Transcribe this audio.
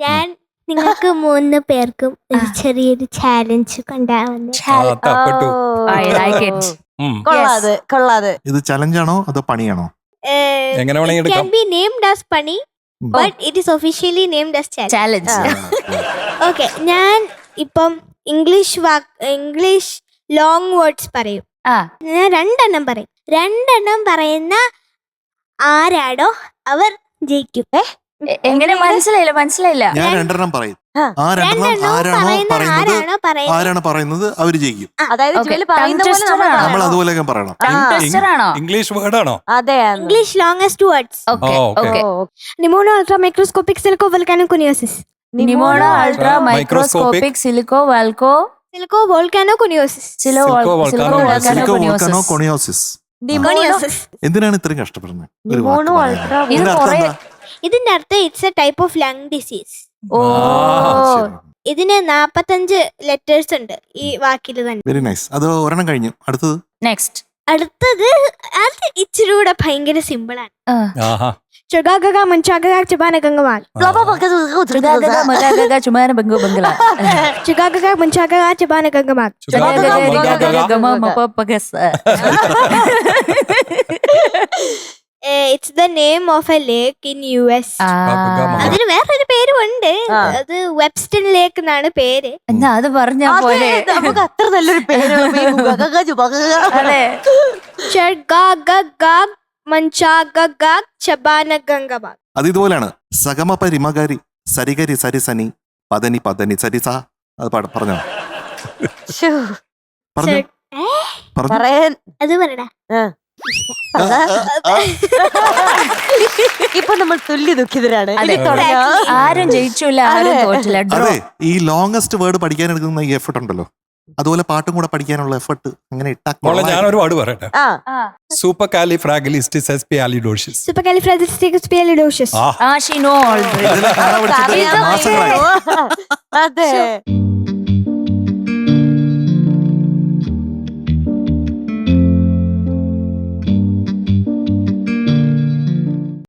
ഞാൻ നിങ്ങൾക്ക് മൂന്ന് പേർക്കും ഒരു ചെറിയൊരു ചാലഞ്ച് കൊണ്ടാവുന്നു. ആ, തപ്പെട്ടു. I like it. ഉം. കൊള്ളാത് കൊള്ളാത്. ഇത് ചലഞ്ചാണോ അതോ പണിയാണോ? എങ്ങനെ വേണമെങ്കിൽ ബി നെയിംഡ് ആസ് പണി but it is officially named as challenge okay ഞാൻ ഇപ്പം ഇംഗ്ലീഷ് വാക്ക് ഇംഗ്ലീഷ് ലോങ് വേർഡ്സ് പറയും. ഞാൻ രണ്ടെണ്ണം പറയും. രണ്ടെണ്ണം പറയുന്ന ആരാടോ അവർ ജയിക്കും. എ- എങ്ങനെ? മനസ്സിലായില്ല മനസ്സിലായില്ല. ഞാൻ രണ്ടെണ്ണം പറയും. ആ. രണ്ടെണ്ണം ആരാണോ പറയുന്നത് ആരാണോ പറയുന്നത്. അവർ ജയിക്കും. അതായത് Okay. ജുവൽ പറയുന്ന പോലെ നമ്മൾ അതുപോലെ നമ്മൾ പറയണം. അതുപോലെയൊക്കെ പറയണം ആണോ? ഇംഗ്ലീഷ് വേർഡാണോ? അതെ English longest words. Pneumonoultramicroscopicsilicovolcanoconiosis? Pneumono ultra microscopic silico volca? Silicovolcanoconiosis. Silicovolcanoconiosis. എന്തിനാണ് ഇത്രയും കഷ്ടപ്പെടുന്നത്? ഇതിന്റെ അർത്ഥം it's a type of lung disease ഓ. ഇതിന് നാപ്പത്തഞ്ച് ലെറ്റേഴ്സ് ഉണ്ട് ഈ വാക്കിൽ തന്നെ. വെരി നൈസ് അത് ഒരെണ്ണം കഴിഞ്ഞു. അടുത്തത്? നെക്സ്റ്റ് അടുത്തത് അത് ഇച്ചിരി കൂടെ ഭയങ്കര സിമ്പിൾ ആണ്. ആഹാ. ചുഗാഗ മുൻചാഗ ചുബാനഗംഗമാൽ ചുമാന ബംഗു ബംഗ്ല ചുഗാഗ മുൻചാഗ ചുബാനഗംഗമാൽ it's the name of a lake in U S അതിന് വേറൊരു പേരും ഉണ്ട് അത് വെബ്സ്റ്റൺ ലേക്ക് എന്നാണ് പേര്. എന്നാ അത് പറഞ്ഞ പോലെ. നമുക്ക് അത്ര നല്ലൊരു പേര്. അതെ. ഇതുപോലെയാണ്. സഗമ പരിമകാരി സരികരി സരിസനി പതനി പതനി സരിസ. അത് പാട- പറഞ്ഞോ. പറഞ്ഞു. ഏ? പറഞ്ഞു. പറയാൻ അത് പറയടാ. ഇപ്പൊ നമ്മൾ തുല്യ ദുഃഖിതരാണ്. ആരും ജയിച്ചില്ല ആരും തോറ്റില്ല. ഡ്രോ അതെ ഈ ലോങ്സ്റ്റ് വേർഡ് പഠിക്കാൻ എടുക്കുന്ന ഈ എഫർട്ട് ഉണ്ടല്ലോ. അതുപോലെ പാട്ടും കൂടെ പഠിക്കാനുള്ള എഫർട്ട് അങ്ങനെ ഇട്ടാ ഞാൻ. ഞാനൊരു പാട് പറയട്ടെ? ആ. സൂപ്പർ കാലി ഫ്രാഗലിസ്റ്റിസ് പി സൂപ്പർകാലിഫ്രാഗിസ്റ്റിക്സ്പിയലിഡോഷ്യസ് ആ. ആ ഷീ നോ മാസങ്ങളായി അതെ.